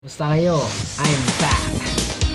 Gusto kayo? I'm back!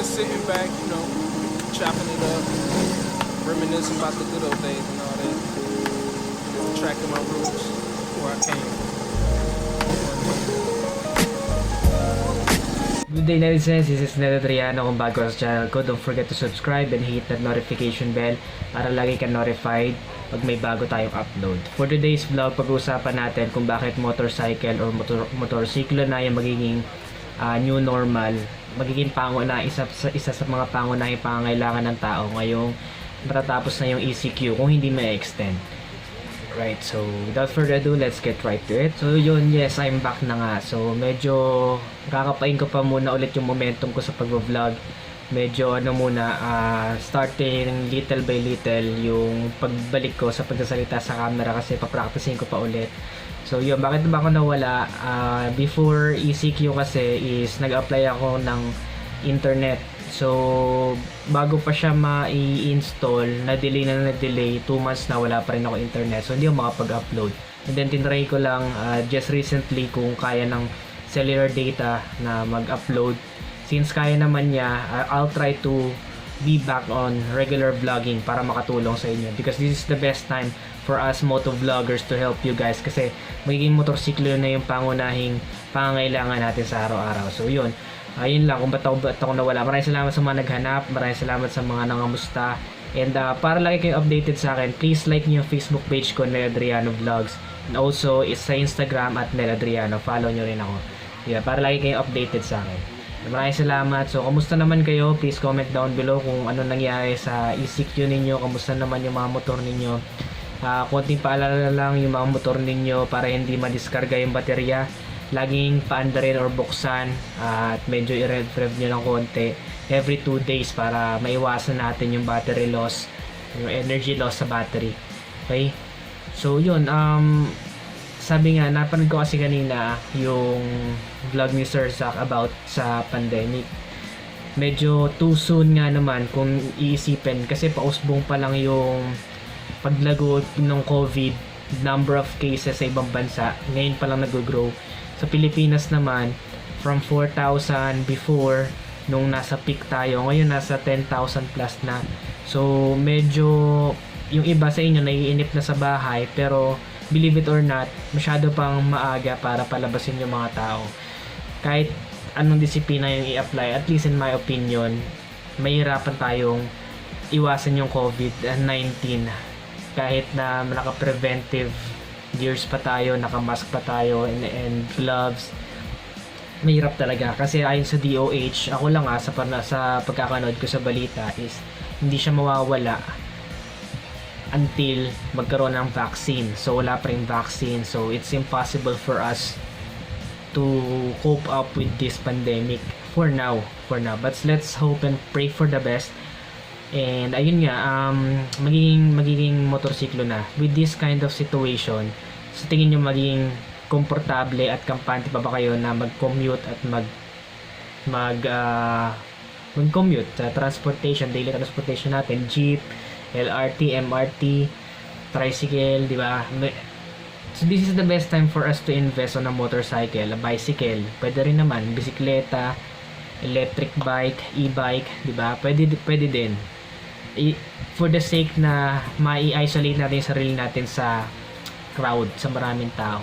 Just sitting back, you know, chopping it up, reminiscing about the good old days and all that. Tracking my roots, where I came from. Good day netizens, this is Ned Adriano kung bago sa channel ko. Don't forget to subscribe and hit that notification bell para lagi ka notified pag may bago tayong upload. For today's vlog, pag-uusapan natin kung bakit motorcycle or motor motorsiklo na yung magiging ah, new normal, magiging panguna isa sa isa sa mga pangunahing pangangailangan ng tao ngayong matatapos na yung ECQ kung hindi may extend. Right, so without further ado, let's get right to it. So yun, yes, I'm back na nga. So medyo kakapain ko pa muna ulit yung momentum ko sa pag-vlog. Medyo ano muna, ah, starting little by little yung pagbalik ko sa pagsasalita sa camera kasi papracticing ko pa ulit. So yun, bakit ba ako nawala? Ah, before ECQ kasi is nag-apply ako ng internet. So, bago pa siya ma-install, na-delay na na-delay, 2 months na wala pa rin ako internet. So, hindi ako makapag-upload. And then, tinry ko lang ah, just recently kung kaya ng cellular data na mag-upload. Since kaya naman niya, ah, I'll try to be back on regular vlogging para makatulong sa inyo. Because this is the best time for us moto vloggers to help you guys. Kasi magiging motorsiklo na yung pangunahing pangangailangan natin sa araw-araw. So, yun. Ayun lang kung ba't ako, ba't ako nawala. Maraming salamat sa mga naghanap. Maraming salamat sa mga nangamusta. And uh, para lagi kayo updated sa akin please like niyo yung Facebook page ko Nel Adriano Vlogs. And also is sa Instagram at Nel Adriano. Follow nyo rin ako. Yeah, para lagi kayo updated sa akin. Maraming salamat. So kamusta naman kayo? Please comment down below kung ano nangyari sa ECQ ninyo. Kamusta naman yung mga motor ninyo Ah, konting paalala lang yung mga motor ninyo para hindi madiskarga yung baterya. Laging paandarin or buksan at medyo i-rev nyo ng konti every 2 days para maiwasan natin yung battery loss yung energy loss sa battery. Okay? So yun um sabi nga napanood ko kasi kanina yung vlog ni Sir Zach about sa pandemic. Medyo too soon nga naman kung iisipin kasi pausbong pa lang yung paglago ng COVID number of cases sa ibang bansa ngayon pa lang nag-grow. Sa Pilipinas naman from 4,000 before nung nasa peak tayo ngayon nasa 10,000 plus na. So medyo yung iba sa inyo naiinip na sa bahay pero believe it or not masyado pang maaga para palabasin yung mga tao. Kahit anong disiplina yung i-apply at least in my opinion mahirapan tayong iwasan yung COVID-19 kahit na naka-preventive gears pa tayo, naka-mask pa tayo and, and gloves mahirap talaga. Kasi ayon sa DOH ako lang ah, sa, sa pagkakanood ko sa balita is hindi siya mawawala until magkaroon ng vaccine. So wala pa rin vaccine. So it's impossible for us to cope up with this pandemic for now for now. But let's hope and pray for the best And ayun nga, um, magiging, magiging motorsiklo na. With this kind of situation, sa tingin nyo magiging komportable at kampante pa ba kayo na mag-commute at mag mag ah, mag-commute sa transportation, daily transportation natin, jeep, LRT, MRT, tricycle, di ba? So this is the best time for us to invest on a motorcycle, a bicycle. Pwede rin naman, bisikleta, electric bike, e-bike, di ba? Pwede, pwede din. For the sake na mai-isolate natin yung sarili natin sa crowd, sa maraming tao.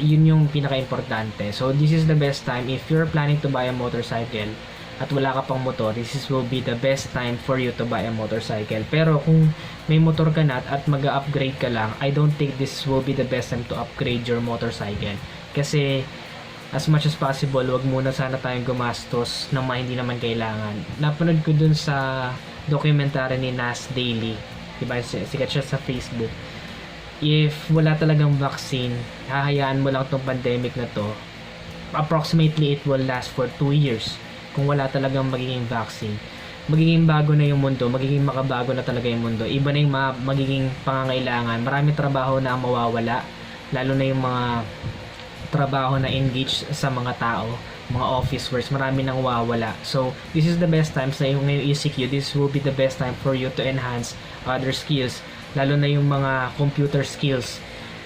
Yun yung pinaka-importante. So this is the best time if you're planning to buy a motorcycle at wala ka pang motor, this is will be the best time for you to buy a motorcycle. Pero kung may motor ka na at mag-upgrade ka lang, I don't think this will be the best time to upgrade your motorcycle. Kasi as much as possible, wag muna sana tayong gumastos ng mga hindi naman kailangan. Napanood ko dun sa documentary ni Nas Daily. Diba? Si- Sikat siya sa Facebook. If wala talagang vaccine, hahayaan mo lang tong pandemic na to, approximately it will last for 2 years kung wala talagang magiging vaccine. Magiging bago na yung mundo, magiging makabago na talaga yung mundo. Iba na yung mga magiging pangangailangan. Maraming trabaho na mawawala, lalo na yung mga trabaho na engage sa mga tao, mga office works, marami nang wawala. So, this is the best time sa yung ngayong ECQ, this will be the best time for you to enhance other skills, lalo na yung mga computer skills.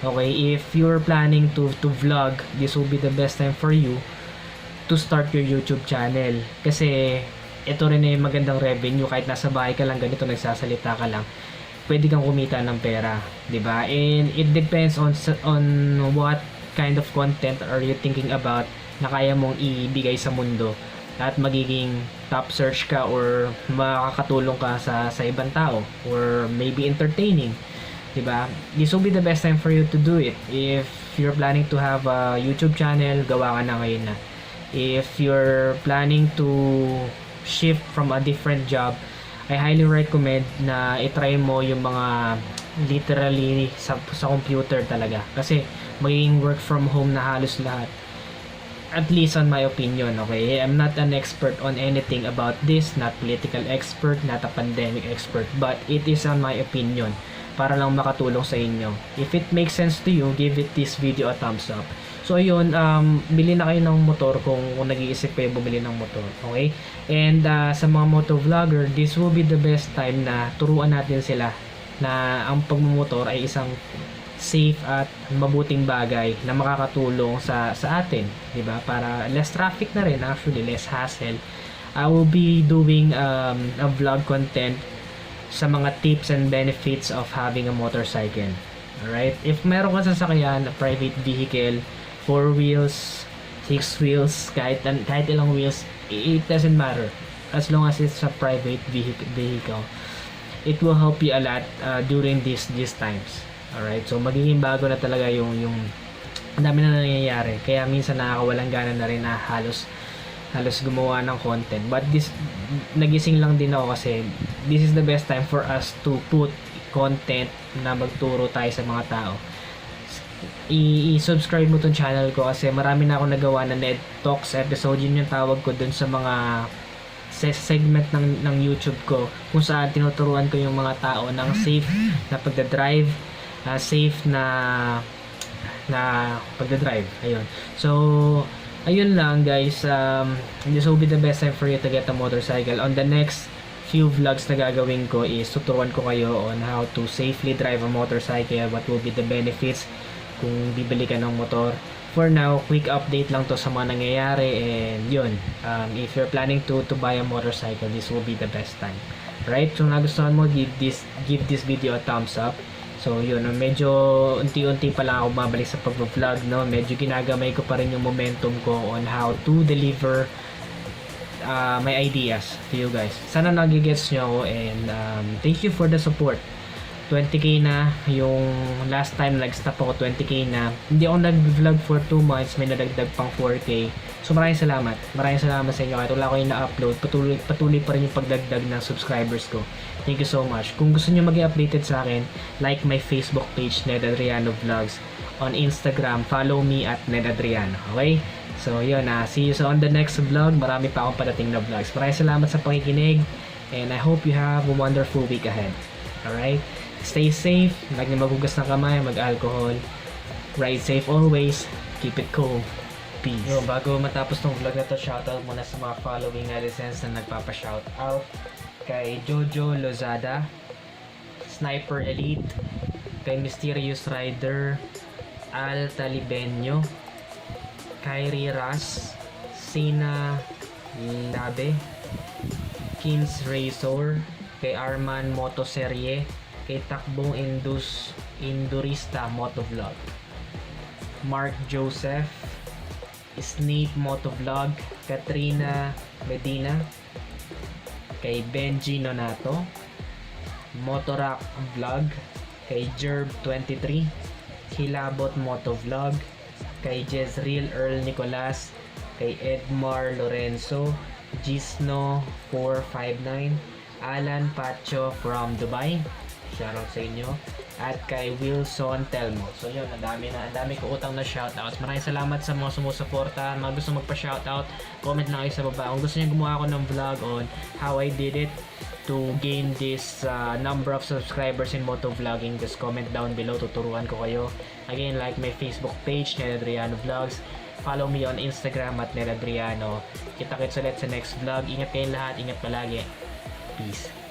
Okay, if you're planning to to vlog, this will be the best time for you to start your YouTube channel. Kasi ito rin yung magandang revenue kahit nasa bahay ka lang ganito nagsasalita ka lang pwede kang kumita ng pera, 'di ba? And it depends on on what kind of content are you thinking about na kaya mong ibigay sa mundo at magiging top search ka or makakatulong ka sa sa ibang tao or maybe entertaining 'di ba? This will be the best time for you to do it. If you're planning to have a YouTube channel, gawa ka na ngayon na. If you're planning to shift from a different job, I highly recommend na i-try mo yung mga literally sa, sa computer talaga. Kasi magiging work from home na halos lahat. At least on my opinion, okay? I'm not an expert on anything about this, not political expert, not a pandemic expert, but it is on my opinion para lang makatulong sa inyo. If it makes sense to you, give it this video a thumbs up. So ayun, um, bili na kayo ng motor kung, kung nag-iisip kayo bumili ng motor. Okay? And uh, sa mga motor vlogger, this will be the best time na turuan natin sila na ang pagmumotor ay isang safe at mabuting bagay na makakatulong sa sa atin, 'di ba? Para less traffic na rin actually, less hassle. I will be doing um, a vlog content sa mga tips and benefits of having a motorcycle. Alright? If meron ka sasakyan, a private vehicle, four wheels, six wheels, kahit, kahit ilang wheels, it doesn't matter. As long as it's a private vehicle, it will help you a lot uh, during these these times. Alright? So, magiging bago na talaga yung, yung ang dami na nangyayari. Kaya minsan nakakawalang gana na rin na halos halos gumawa ng content. But this, nagising lang din ako kasi this is the best time for us to put content na magturo tayo sa mga tao. I-subscribe mo tong channel ko kasi marami na ako nagawa na Ned Talks episode. Yun yung tawag ko dun sa mga se- segment ng, ng YouTube ko kung saan tinuturuan ko yung mga tao ng safe na pagdadrive, uh, safe na na pagdadrive. Ayun. So, ayun lang guys. Um, this will be the best time for you to get a motorcycle. On the next few vlogs na gagawin ko is tuturuan ko kayo on how to safely drive a motorcycle, what will be the benefits kung bibili ka ng motor. For now, quick update lang to sa mga nangyayari and yun, um, if you're planning to to buy a motorcycle, this will be the best time. Right? So nagustuhan mo, give this give this video a thumbs up. So yun, medyo unti-unti pa lang ako mabalik sa pag-vlog, no? Medyo ginagamay ko pa rin yung momentum ko on how to deliver uh, my ideas to you guys. Sana nagigets nyo ako and um, thank you for the support. 20k na yung last time nag-stop ako 20k na hindi ako nag-vlog for 2 months may nadagdag pang 4k so maraming salamat maraming salamat sa inyo kahit wala ko yung na-upload patuloy, patuloy pa rin yung pagdagdag ng subscribers ko thank you so much kung gusto nyo maging updated sa akin like my facebook page Ned Adriano Vlogs on Instagram follow me at Ned Adriano okay so yun na see you so on the next vlog marami pa akong padating na vlogs maraming salamat sa pakikinig And I hope you have a wonderful week ahead. Alright? Stay safe. Lagi magugas ng kamay, mag-alcohol. Ride safe always. Keep it cool. Peace. Yo, bago matapos tong vlog na to, shoutout muna sa mga following netizens na nagpapa-shoutout. Kay Jojo Lozada, Sniper Elite, kay Mysterious Rider, Al Talibenyo, Kyrie Ras, Sina Labe, Kins Razor, kay Arman Motoserye, kay Takbong Indus Indurista Motovlog, Mark Joseph, Snape Motovlog, Katrina Medina, kay Benji Nonato, Motorak Vlog, kay Jerb23, Kilabot Motovlog, kay Jezreel Earl Nicolas, kay Edmar Lorenzo, Gisno459, Alan Pacho from Dubai, shoutout sa inyo, at kay Wilson Telmo. So yun, ang dami na, ang dami ko utang na shoutouts. Maraming salamat sa mga sumusuporta, mga gusto magpa-shoutout, comment lang kayo sa baba. Kung gusto niyo gumawa ako ng vlog on how I did it to gain this uh, number of subscribers in motovlogging, just comment down below, tuturuan ko kayo. Again, like my Facebook page, Ned Adriano Vlogs. Follow me on Instagram at Ned Adriano. Kita-kits ulit sa next vlog. Ingat kayong lahat, ingat palagi. Peace.